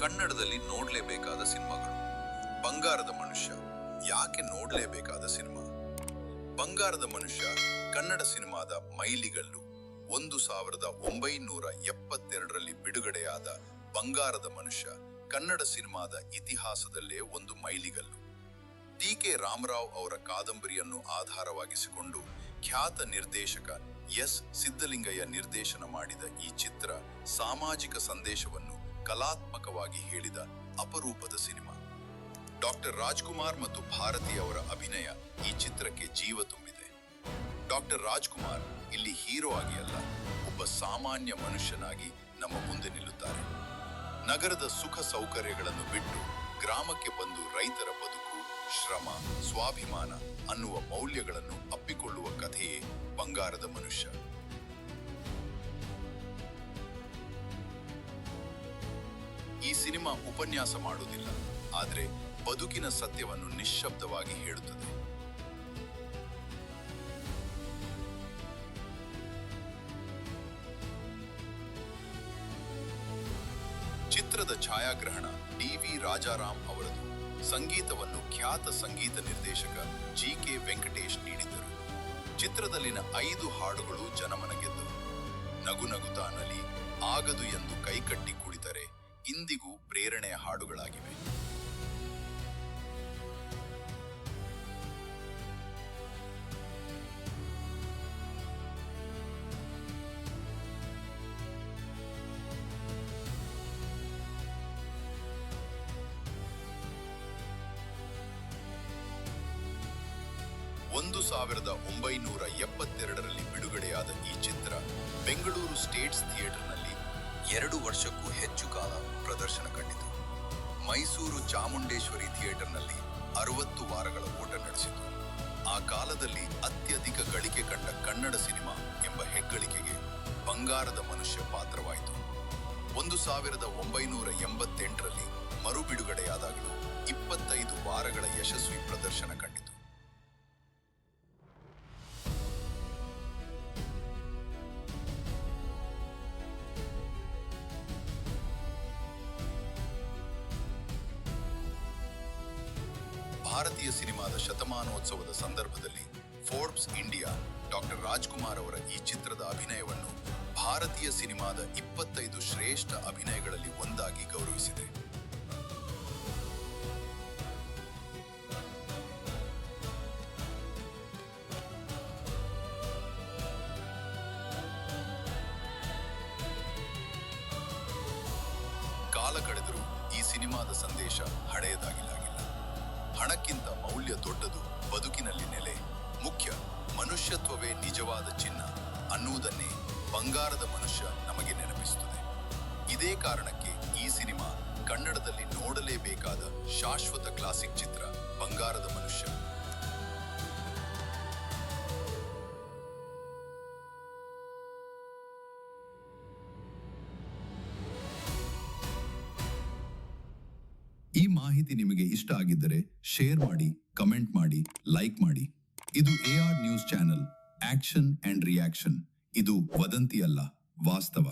ಕನ್ನಡದಲ್ಲಿ ನೋಡ್ಲೇಬೇಕಾದ ಸಿನಿಮಾಗಳು. ಬಂಗಾರದ ಮನುಷ್ಯ. ಯಾಕೆ ನೋಡ್ಲೇಬೇಕಾದ ಸಿನಿಮಾ? ಬಂಗಾರದ ಮನುಷ್ಯ ಕನ್ನಡ ಸಿನಿಮಾದ ಮೈಲಿಗಲ್ಲು ಒಂದು ಸಾವಿರದ ಒಂಬೈನೂರ ಎಪ್ಪತ್ತೆರಡರಲ್ಲಿ ಬಿಡುಗಡೆಯಾದ ಬಂಗಾರದ ಮನುಷ್ಯ ಕನ್ನಡ ಸಿನಿಮಾದ ಇತಿಹಾಸದಲ್ಲೇ ಒಂದು ಮೈಲಿಗಲ್ಲು. ಟಿ ಕೆ ರಾಮರಾವ್ ಅವರ ಕಾದಂಬರಿಯನ್ನು ಆಧಾರವಾಗಿಸಿಕೊಂಡು ಖ್ಯಾತ ನಿರ್ದೇಶಕ ಎಸ್. ಸಿದ್ದಲಿಂಗಯ್ಯ ನಿರ್ದೇಶನ ಮಾಡಿದ ಈ ಚಿತ್ರ ಸಾಮಾಜಿಕ ಸಂದೇಶವನ್ನು ಕಲಾತ್ಮಕವಾಗಿ ಹೇಳಿದ ಅಪರೂಪದ ಸಿನಿಮಾ. ಡಾಕ್ಟರ್ ರಾಜ್ಕುಮಾರ್ ಮತ್ತು ಭಾರತಿ ಅವರ ಅಭಿನಯ ಈ ಚಿತ್ರಕ್ಕೆ ಜೀವ ತುಂಬಿದೆ. ಡಾಕ್ಟರ್ ರಾಜ್ಕುಮಾರ್ ಇಲ್ಲಿ ಹೀರೋ ಆಗಿ ಅಲ್ಲ, ಒಬ್ಬ ಸಾಮಾನ್ಯ ಮನುಷ್ಯನಾಗಿ ನಮ್ಮ ಮುಂದೆ ನಿಲ್ಲುತ್ತಾರೆ. ನಗರದ ಸುಖ ಸೌಕರ್ಯಗಳನ್ನು ಬಿಟ್ಟು ಗ್ರಾಮಕ್ಕೆ ಬಂದು ರೈತರ ಬದುಕು, ಶ್ರಮ, ಸ್ವಾಭಿಮಾನ ಅನ್ನುವ ಮೌಲ್ಯಗಳನ್ನು ಅಪ್ಪಿಕೊಳ್ಳುವ ಕಥೆಯೇ ಬಂಗಾರದ ಮನುಷ್ಯ. ಈ ಸಿನಿಮಾ ಉಪನ್ಯಾಸ ಮಾಡುವುದಿಲ್ಲ, ಆದರೆ ಬದುಕಿನ ಸತ್ಯವನ್ನು ನಿಶ್ಶಬ್ದವಾಗಿ ಹೇಳುತ್ತದೆ. ಚಿತ್ರದ ಛಾಯಾಗ್ರಹಣ ಡಿ ವಿ ರಾಜಾರಾಮ್ ಅವರದು. ಸಂಗೀತವನ್ನು ಖ್ಯಾತ ಸಂಗೀತ ನಿರ್ದೇಶಕ ಜಿ ಕೆ ವೆಂಕಟೇಶ್ ನೀಡಿದ್ದರು. ಚಿತ್ರದಲ್ಲಿನ ಐದು ಹಾಡುಗಳು ಜನಮನ ಗೆದ್ದವು. ನಗು ನಗುತ್ತಾ ನಲಿ, ಆಗದು ಎಂದು ಕೈಕಟ್ಟಿ ಕುಳಿತರೆ ಇಂದಿಗೂ ಪ್ರೇರಣೆಯ ಹಾಡುಗಳಾಗಿವೆ. ಒಂದು ಸಾವಿರದ ಒಂಬೈನೂರ ಎಪ್ಪತ್ತೆರಡರಲ್ಲಿ ಬಿಡುಗಡೆಯಾದ ಈ ಚಿತ್ರ ಬೆಂಗಳೂರು ಸ್ಟೇಟ್ಸ್ ಥಿಯೇಟರ್ನಲ್ಲಿ ಎರಡು ವರ್ಷಕ್ಕೂ ಹೆಚ್ಚು ಕಾಲ ಪ್ರದರ್ಶನ ಮೈಸೂರು ಚಾಮುಂಡೇಶ್ವರಿ ಥಿಯೇಟರ್ನಲ್ಲಿ ಅರವತ್ತು ವಾರಗಳ ಓಟ ನಡೆಸಿತು. ಆ ಕಾಲದಲ್ಲಿ ಅತ್ಯಧಿಕ ಗಳಿಕೆ ಕಂಡ ಕನ್ನಡ ಸಿನಿಮಾ ಎಂಬ ಹೆಗ್ಗಳಿಕೆಗೆ ಬಂಗಾರದ ಮನುಷ್ಯ ಪಾತ್ರವಾಯಿತು. ಒಂದು ಸಾವಿರದ ಒಂಬೈನೂರ ಎಂಬತ್ತೆಂಟರಲ್ಲಿ ಮರು ಬಿಡುಗಡೆಯಾದಾಗಲೂ ಇಪ್ಪತ್ತೈದು ವಾರಗಳ ಯಶಸ್ವಿ ಪ್ರದರ್ಶನ ಕಂಡಿತು. ಭಾರತೀಯ ಸಿನಿಮಾದ ಶತಮಾನೋತ್ಸವದ ಸಂದರ್ಭದಲ್ಲಿ ಫೋರ್ಬ್ಸ್ ಇಂಡಿಯಾ ಡಾಕ್ಟರ್ ರಾಜ್ಕುಮಾರ್ ಅವರ ಈ ಚಿತ್ರದ ಅಭಿನಯವನ್ನು ಭಾರತೀಯ ಸಿನಿಮಾದ ಇಪ್ಪತ್ತೈದು ಶ್ರೇಷ್ಠ ಅಭಿನಯಗಳಲ್ಲಿ ಒಂದಾಗಿ ಗೌರವಿಸಿದೆ. ಕಾಲ ಕಳೆದರೂ ಈ ಸಿನಿಮಾದ ಸಂದೇಶ ಹಳೆಯದಾಗಿಲ್ಲಾಗಿಲ್ಲ ಹಣಕ್ಕಿಂತ ಮೌಲ್ಯ ದೊಡ್ಡದು ಬದುಕಿನಲ್ಲಿ ನೆಲೆ. ಮುಖ್ಯ, ಮನುಷ್ಯತ್ವವೇ ನಿಜವಾದ ಚಿನ್ನ ಅನ್ನುವುದನ್ನೇ ಬಂಗಾರದ ಮನುಷ್ಯ ನಮಗೆ ನೆನಪಿಸುತ್ತದೆ. ಇದೇ ಕಾರಣಕ್ಕೆ ಈ ಸಿನಿಮಾ ಕನ್ನಡದಲ್ಲಿ ನೋಡಲೇಬೇಕಾದ ಶಾಶ್ವತ ಕ್ಲಾಸಿಕ್ ಚಿತ್ರ ಬಂಗಾರದ ಮನುಷ್ಯ. ಮಾಹಿತಿ ನಿಮಗೆ ಇಷ್ಟ ಆಗಿದ್ದರೆ ಶೇರ್ ಮಾಡಿ ಕಮೆಂಟ್ ಮಾಡಿ ಲೈಕ್ ಮಾಡಿ. ಇದು A R news channel action and reaction ಇದು ವದಂತಿ ಅಲ್ಲ ವಾಸ್ತವ.